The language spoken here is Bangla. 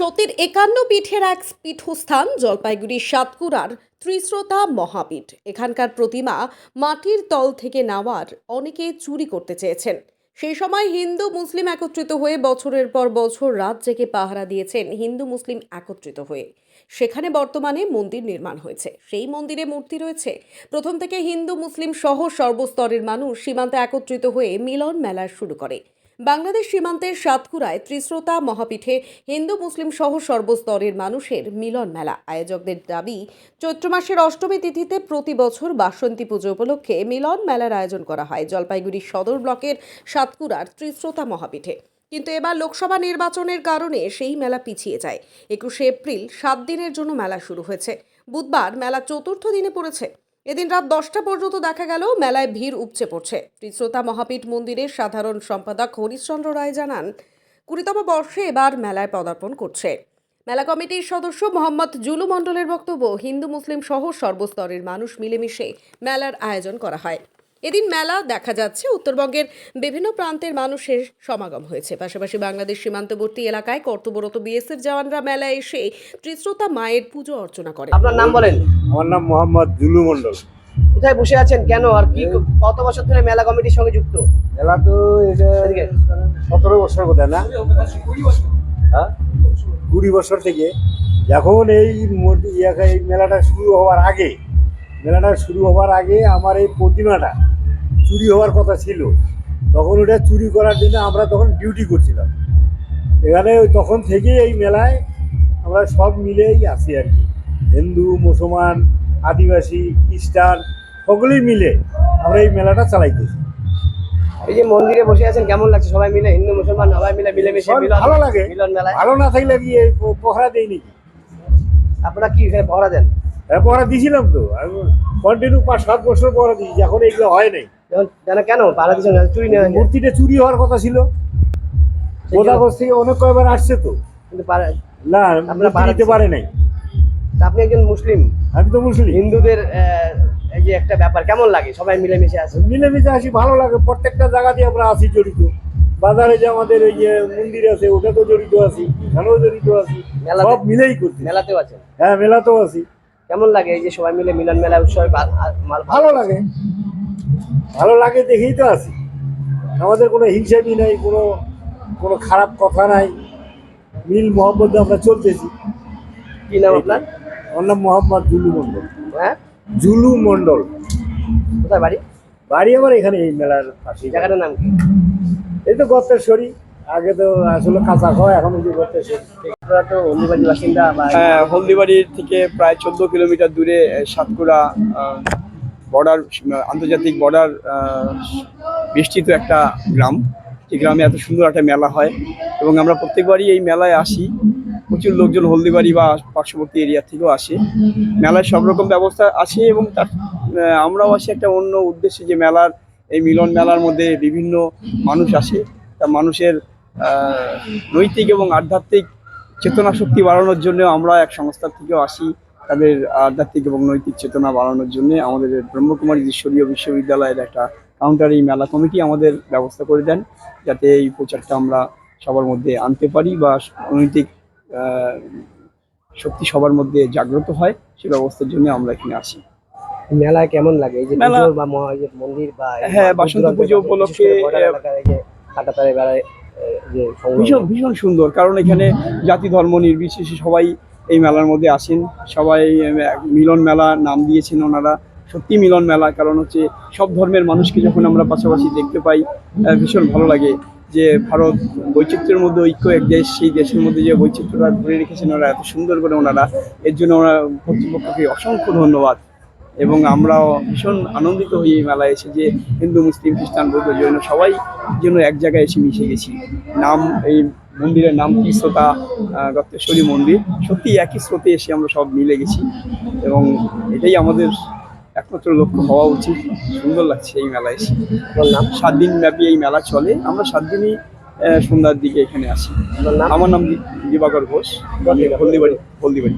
সতীর একান্ন পীঠের এক পীঠস্থান জলপাইগুড়ির সাতকুড়ার ত্রিশ্রোতা মহাপীঠ। এখানকার প্রতিমা মাটির তল থেকে নেওয়ার অনেকে চুরি করতে চেয়েছেন। সেই সময় হিন্দু মুসলিম একত্রিত হয়ে বছরের পর বছর রাত জেগে পাহারা দিয়েছেন হিন্দু মুসলিম একত্রিত হয়ে। সেখানে বর্তমানে মন্দির নির্মাণ হয়েছে। সেই মন্দিরে মূর্তি রয়েছে। প্রথম থেকে হিন্দু মুসলিম সহ সর্বস্তরের মানুষ সীমান্তে একত্রিত হয়ে মিলন মেলা শুরু করে। বাংলাদেশ সীমান্তের সাতকুড়ায় ত্রিশ্রোতা মহাপীঠে হিন্দু মুসলিম সহ সর্বস্তরের মানুষের মিলন মেলা। আয়োজকদের দাবি, চৈত্র মাসের অষ্টমী তিথিতে প্রতি বছর বাসন্তী পুজো উপলক্ষে মিলন মেলার আয়োজন করা হয় জলপাইগুড়ি সদর ব্লকের সাতকুড়ার ত্রিশ্রোতা মহাপীঠে। কিন্তু এবার লোকসভা নির্বাচনের কারণে সেই মেলা পিছিয়ে যায়। একুশে এপ্রিল সাত দিনের জন্য মেলা শুরু হয়েছে। বুধবার মেলা চতুর্থ দিনে পড়েছে। এদিন রাত দশটা পর্যন্ত দেখা গেল, মেলায় ভিড় উপচে পড়ছে। ত্রিশ্রোতা মহাপীঠ মন্দিরের সাধারণ সম্পাদক হরিশ্চন্দ্র রায় জানান, কুড়িতম বর্ষে এবার মেলায় পদার্পণ করছে। মেলা কমিটির সদস্য মোহাম্মদ জুলু মণ্ডলের বক্তব্য, হিন্দু, মুসলিম সহ সর্বস্তরের মানুষ মিলেমিশে মেলার আয়োজন করা হয়। এদিন মেলা দেখা যাচ্ছে। উত্তরবঙ্গের বিভিন্ন প্রান্তের মানুষের সমাগম হয়েছে। পাশাপাশি বাংলাদেশ সীমান্তবর্তী এলাকায় কর্তব্যরত বিএসএফ জওয়ানরা মেলায় এসে ত্রিশ্রোতা মায়ের পুজো অর্চনা করে আপনার নাম বলেন? আমার নাম মোহাম্মদ জুলু মন্ডল কোথায় বসে আছেন? কেন? আর কি কত বছর ধরে মেলা কমিটির সঙ্গে যুক্ত? মেলা তো এটা সতেরো বছর বোধ না? হ্যাঁ? কুড়ি বছর থেকে। যখন এই এই মেলাটা শুরু হওয়ার আগে মেলাটা শুরু হওয়ার আগে আমার এই প্রতিমাটা চুরি হওয়ার কথা ছিল। তখন ওটা চুরি করার জন্য আমরা তখন ডিউটি করছিলাম। এখানে তখন থেকেই এই মেলায় আমরা সব মিলেই আছি আর কি। হিন্দু মুসলমান আদিবাসী খ্রিস্টান সকলেই মিলে আমরা এই মেলাটা চালাইতেছি। এই যে মন্দিরে বসে আছেন কেমন লাগছে? সবাই মিলে হিন্দু মুসলমান সবাই মিলে মিলেমিশে ভালো লাগে। মিলন মেলায়। ভালো না থাকলে কি পহরা দেই নাকি? আপনারা কি এখানে পহরা দেন? হ্যাঁ পহরা দিয়েছিলাম তো। আমি কন্টিনিউ পাঁচ সাত বছর পহরা দিয়েছি এখন এইগুলো হয় নাই। যেমন কেন? দিচ্ছেন চুরি নেওয়া মূর্তিটা চুরি হওয়ার কথা ছিল। গোদাগজ থেকে অনেক কয়বার আসছে তো। কিন্তু না আপনারা দিতে পারে নাই। আপনি একজন মুসলিম। আমি তো মুসলিম। হিন্দুদের এই যে একটা ব্যাপার কেমন লাগে? সবাই মিলেমিশে আছে মিলেমিশে আসি ভালো লাগে। প্রত্যেকটা জায়গাতে আমরা আছি জড়িত। বাজারে যে আমাদের এই যে মন্দির আছে ওটা তো জড়িত আছি এখানেও জড়িত আছি। মেলাতে- সব মিলেই করছি। মেলাতেও আছেন? হ্যাঁ মেলাতেও আছি। কেমন লাগে এই যে সবাই মিলে মিলন মেলা উৎসবে মাল ভালো লাগে। ভালো লাগে দেখেই তো আছি। আমাদের কোনো হিংসামি নাই কোনো কোনো খারাপ কথা নাই। মিল মোহাম্মদ আমরা চলতেছি। কি নাম আপনার? আমার নাম মোহাম্মদ জুলু মণ্ডল। হ্যাঁ? জুলু মণ্ডল। কোথায় বাড়ি? বাড়ি আমার এখানে এই মেলার পাশে জায়গাটার নাম কি? এই তো গর্তেশ্বরী আগে তো আসলে কাঁচা খাওয়া এখন এই যে আপনারা তো হলদিবাড়ির বাসিন্দা হ্যাঁ হলদিবাড়ির থেকে প্রায় চোদ্দ কিলোমিটার দূরে আহ, সাতকুড়া বর্ডার, আন্তর্জাতিক বর্ডার বেষ্টিত একটা গ্রাম। এই গ্রামে এত সুন্দর একটা মেলা হয় এবং আমরা প্রত্যেকবারই এই মেলায় আসি। প্রচুর লোকজন হলদিবাড়ি বা পার্শ্ববর্তী এরিয়া থেকেও আসে। মেলায় সব রকম ব্যবস্থা আছে এবং তার আমরাও আসি একটা অন্য উদ্দেশ্যে যে মেলার, এই মিলন মেলার মধ্যে বিভিন্ন মানুষ আসে। তা মানুষের নৈতিক এবং আধ্যাত্মিক চেতনা শক্তি বাড়ানোর জন্য আমরা এক সংস্থার থেকেও আসি। তাদের আধ্যাত্মিক এবং নৈতিক চেতনা বাড়ানোর জন্য আমাদের ব্রহ্মকুমারী ঈশ্বরীয় বিশ্ববিদ্যালয়ের একটা কাউন্টার এই মেলা কমিটি আমাদের ব্যবস্থা করে দেন যাতে এই প্রচারটা আমরা সবার মধ্যে আনতে পারি বা নৈতিক আহ, শক্তি সবার মধ্যে জাগ্রত হয় সে ব্যবস্থার জন্য আমরা এখানে আসি। মেলায় কেমন লাগে? এই যে মেলা- বা মন্দির বা হ্যাঁ, বাসন্তী পুজো উপলক্ষে, কাঁটাতারে বেড়ায়। ভীষণ ভীষণ সুন্দর কারণ এখানে জাতি ধর্ম নির্বিশেষে সবাই এই মেলার মধ্যে আসেন। সবাই মিলন মেলা নাম দিয়েছেন ওনারা। সত্যি মিলন মেলা, কারণ হচ্ছে সব ধর্মের মানুষকে যখন আমরা পাশাপাশি দেখতে পাই ভীষণ ভালো লাগে যে ভারত বৈচিত্র্যের মধ্যে ঐক্য, এক দেশ, সেই দেশের মধ্যে যে বৈচিত্র্যটা ধরে রেখেছেন ওরা, এত সুন্দর করে ওনারা। এর জন্য ওরা কর্তৃপক্ষকে অসংখ্য ধন্যবাদ। এবং আমরাও ভীষণ আনন্দিত হই এই মেলায় এসে যে হিন্দু, মুসলিম, খ্রিস্টান, বৌদ্ধ, জৈন সবাই যেন এক জায়গায় এসে মিশে গেছি। নাম এই মন্দিরের নাম কি শ্রোতা গত্তেশ্বরী মন্দির সত্যি একই স্রোতে এসে আমরা সব মিলে গেছি এবং এটাই আমাদের একমাত্র লক্ষ্য হওয়া উচিত। সুন্দর লাগছে এই মেলায় এসে। বললাম নাম? সাত দিন ব্যাপী এই মেলা চলে। আমরা সাত দিনই সন্ধ্যার দিকে এখানে আসি আমার নাম দিবাকর ঘোষ। হলদিবাড়ি হলদিবাড়ি।